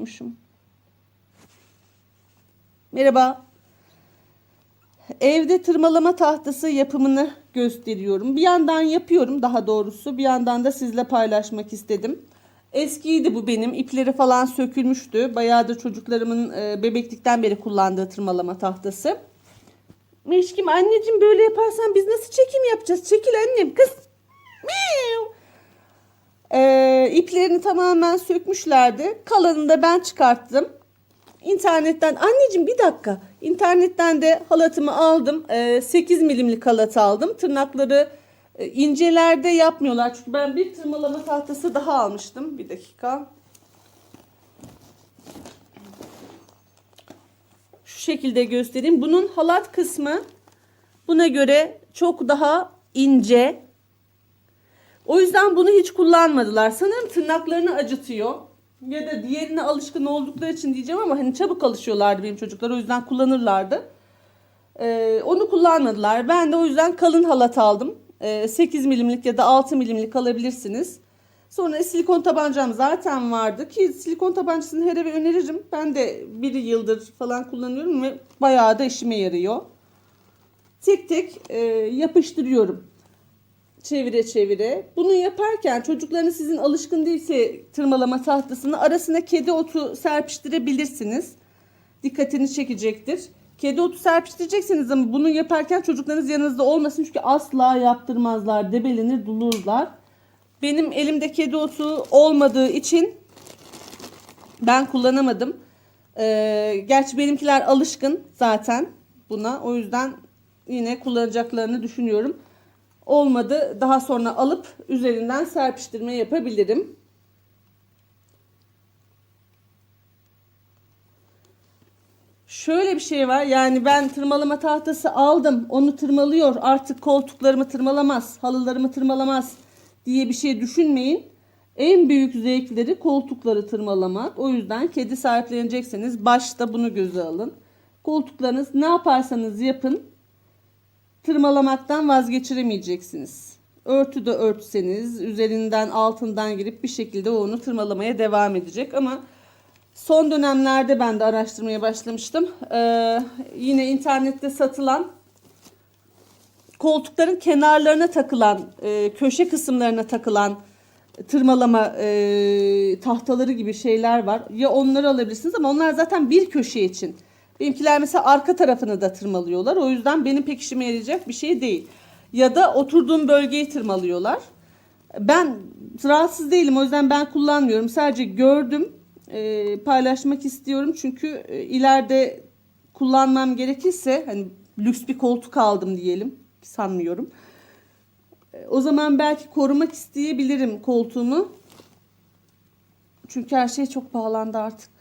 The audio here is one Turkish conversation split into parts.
Muşum. Merhaba. Evde tırmalama tahtası yapımını gösteriyorum. Bir yandan yapıyorum daha doğrusu. Bir yandan da sizle paylaşmak istedim. Eskiydi bu benim. İpleri falan sökülmüştü. Bayağıdır çocuklarımın e, bebeklikten beri kullandığı tırmalama tahtası. Meşkim anneciğim böyle yaparsan biz nasıl çekim yapacağız? Çekil annem kız. Miau. Ee, iplerini tamamen sökmüşlerdi. Kalanını da ben çıkarttım. İnternetten anneciğim bir dakika. İnternetten de halatımı aldım. Ee, 8 milimlik halat aldım. Tırnakları e, incelerde yapmıyorlar. Çünkü ben bir tırmalama tahtası daha almıştım. Bir dakika. Şu şekilde göstereyim. Bunun halat kısmı buna göre çok daha ince. O yüzden bunu hiç kullanmadılar. Sanırım tırnaklarını acıtıyor. Ya da diğerine alışkın oldukları için diyeceğim ama hani çabuk alışıyorlardı benim çocuklar. O yüzden kullanırlardı. Ee, onu kullanmadılar. Ben de o yüzden kalın halat aldım. Ee, 8 milimlik ya da 6 milimlik alabilirsiniz. Sonra silikon tabancam zaten vardı ki silikon tabancasını her eve öneririm. Ben de bir yıldır falan kullanıyorum ve bayağı da işime yarıyor. Tek tek e, yapıştırıyorum çevire çevire. Bunu yaparken çocuklarınız sizin alışkın değilse tırmalama tahtasını arasına kedi otu serpiştirebilirsiniz. Dikkatini çekecektir. Kedi otu serpiştireceksiniz ama bunu yaparken çocuklarınız yanınızda olmasın çünkü asla yaptırmazlar. Debelenir, dulurlar. Benim elimde kedi otu olmadığı için ben kullanamadım. Ee, gerçi benimkiler alışkın zaten buna. O yüzden yine kullanacaklarını düşünüyorum. Olmadı daha sonra alıp üzerinden serpiştirme yapabilirim. Şöyle bir şey var yani ben tırmalama tahtası aldım onu tırmalıyor artık koltuklarımı tırmalamaz halılarımı tırmalamaz diye bir şey düşünmeyin. En büyük zevkleri koltukları tırmalamak. O yüzden kedi sahiplenecekseniz başta bunu göze alın. Koltuklarınız ne yaparsanız yapın tırmalamaktan vazgeçiremeyeceksiniz. Örtü de örtseniz üzerinden altından girip bir şekilde onu tırmalamaya devam edecek ama son dönemlerde ben de araştırmaya başlamıştım. Ee, yine internette satılan koltukların kenarlarına takılan e, köşe kısımlarına takılan tırmalama e, tahtaları gibi şeyler var. Ya onları alabilirsiniz ama onlar zaten bir köşe için. Benimkiler mesela arka tarafını da tırmalıyorlar. O yüzden benim pek işime yarayacak bir şey değil. Ya da oturduğum bölgeyi tırmalıyorlar. Ben rahatsız değilim. O yüzden ben kullanmıyorum. Sadece gördüm. e, paylaşmak istiyorum. Çünkü e, ileride kullanmam gerekirse hani lüks bir koltuk aldım diyelim. Sanmıyorum. E, o zaman belki korumak isteyebilirim koltuğumu. Çünkü her şey çok pahalandı artık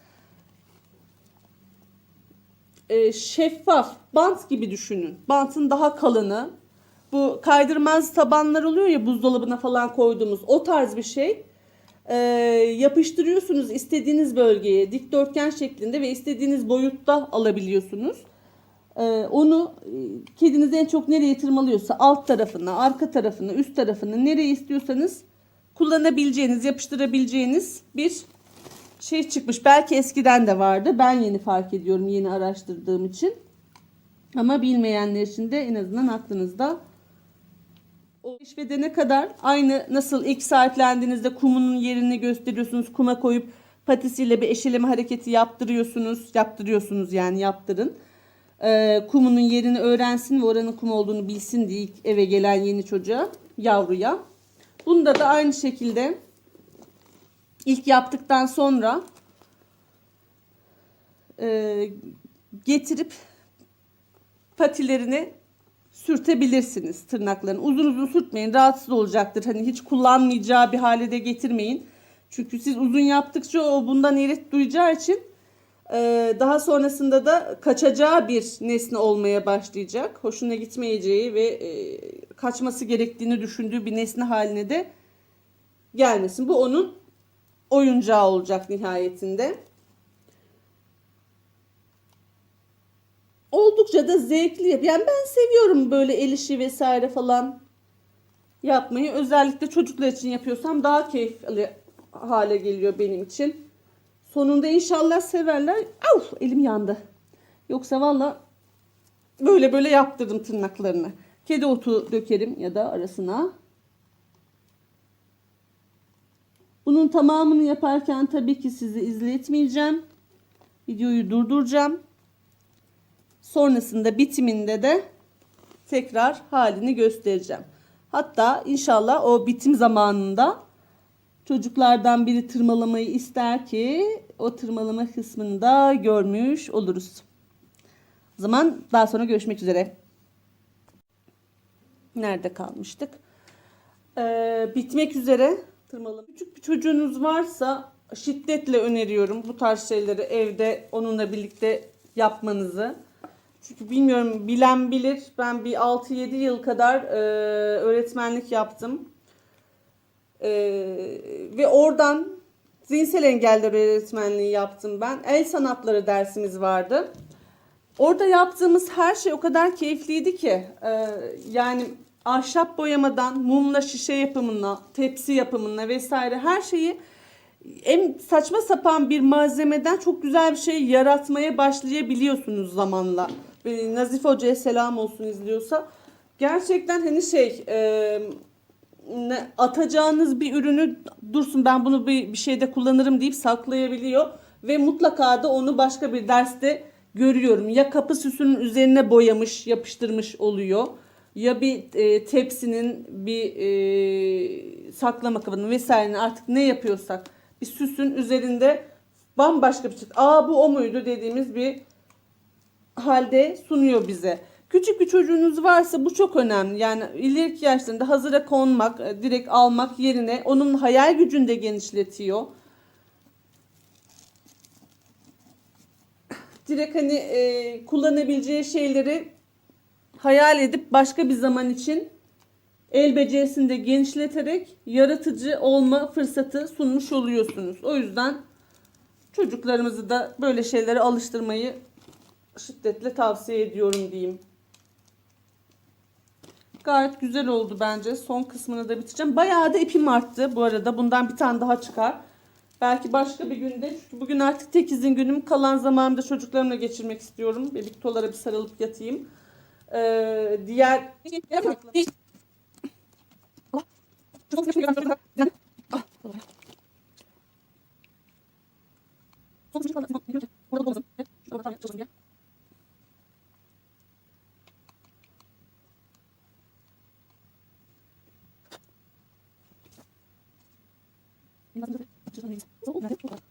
e, şeffaf bant gibi düşünün. Bantın daha kalını. Bu kaydırmaz tabanlar oluyor ya buzdolabına falan koyduğumuz o tarz bir şey. E, yapıştırıyorsunuz istediğiniz bölgeye dikdörtgen şeklinde ve istediğiniz boyutta alabiliyorsunuz. E, onu e, kediniz en çok nereye tırmalıyorsa alt tarafına, arka tarafına, üst tarafına nereye istiyorsanız kullanabileceğiniz, yapıştırabileceğiniz bir şey çıkmış. Belki eskiden de vardı. Ben yeni fark ediyorum yeni araştırdığım için. Ama bilmeyenler için de en azından aklınızda o keşfedene kadar aynı nasıl ilk sahiplendiğinizde kumunun yerini gösteriyorsunuz. Kuma koyup patisiyle bir eşeleme hareketi yaptırıyorsunuz. Yaptırıyorsunuz yani yaptırın. Ee, kumunun yerini öğrensin ve oranın kum olduğunu bilsin diye eve gelen yeni çocuğa, yavruya. Bunda da aynı şekilde ilk yaptıktan sonra e, getirip patilerini sürtebilirsiniz tırnaklarını. Uzun uzun sürtmeyin. Rahatsız olacaktır. Hani hiç kullanmayacağı bir hale de getirmeyin. Çünkü siz uzun yaptıkça o bundan irit duyacağı için e, daha sonrasında da kaçacağı bir nesne olmaya başlayacak. Hoşuna gitmeyeceği ve e, kaçması gerektiğini düşündüğü bir nesne haline de gelmesin. Bu onun oyuncağı olacak nihayetinde. Oldukça da zevkli. Yani ben seviyorum böyle el işi vesaire falan yapmayı. Özellikle çocuklar için yapıyorsam daha keyifli hale geliyor benim için. Sonunda inşallah severler. Av, elim yandı. Yoksa valla böyle böyle yaptırdım tırnaklarını. Kedi otu dökerim ya da arasına. Bunun tamamını yaparken tabii ki sizi izletmeyeceğim. Videoyu durduracağım. Sonrasında bitiminde de tekrar halini göstereceğim. Hatta inşallah o bitim zamanında çocuklardan biri tırmalamayı ister ki o tırmalama kısmını da görmüş oluruz. O zaman daha sonra görüşmek üzere. Nerede kalmıştık? Ee, bitmek üzere tırmalama. Küçük bir çocuğunuz varsa şiddetle öneriyorum bu tarz şeyleri evde onunla birlikte yapmanızı. Çünkü bilmiyorum bilen bilir ben bir 6-7 yıl kadar e, öğretmenlik yaptım. E, ve oradan zihinsel engeller öğretmenliği yaptım ben. El sanatları dersimiz vardı. Orada yaptığımız her şey o kadar keyifliydi ki e, yani ahşap boyamadan mumla şişe yapımına, tepsi yapımına vesaire her şeyi en saçma sapan bir malzemeden çok güzel bir şey yaratmaya başlayabiliyorsunuz zamanla. Ve Nazif Hoca'ya selam olsun izliyorsa. Gerçekten hani şey e, atacağınız bir ürünü dursun ben bunu bir, bir şeyde kullanırım deyip saklayabiliyor. Ve mutlaka da onu başka bir derste görüyorum. Ya kapı süsünün üzerine boyamış, yapıştırmış oluyor. Ya bir e, tepsinin bir e, saklama kabının vesairenin artık ne yapıyorsak bir süsün üzerinde bambaşka bir şey. Aa bu o muydu dediğimiz bir halde sunuyor bize. Küçük bir çocuğunuz varsa bu çok önemli. Yani ileriki yaşlarında hazıra konmak, e, direkt almak yerine onun hayal gücünü de genişletiyor. Direkt hani e, kullanabileceği şeyleri hayal edip başka bir zaman için el becerisini de genişleterek yaratıcı olma fırsatı sunmuş oluyorsunuz. O yüzden çocuklarımızı da böyle şeylere alıştırmayı şiddetle tavsiye ediyorum diyeyim. Gayet güzel oldu bence. Son kısmını da bitireceğim. Bayağı da ipim arttı bu arada. Bundan bir tane daha çıkar. Belki başka bir günde. Çünkü bugün artık tek izin günüm. Kalan zamanımı da çocuklarımla geçirmek istiyorum. Bebektolara bir sarılıp yatayım e, diğer Thank you.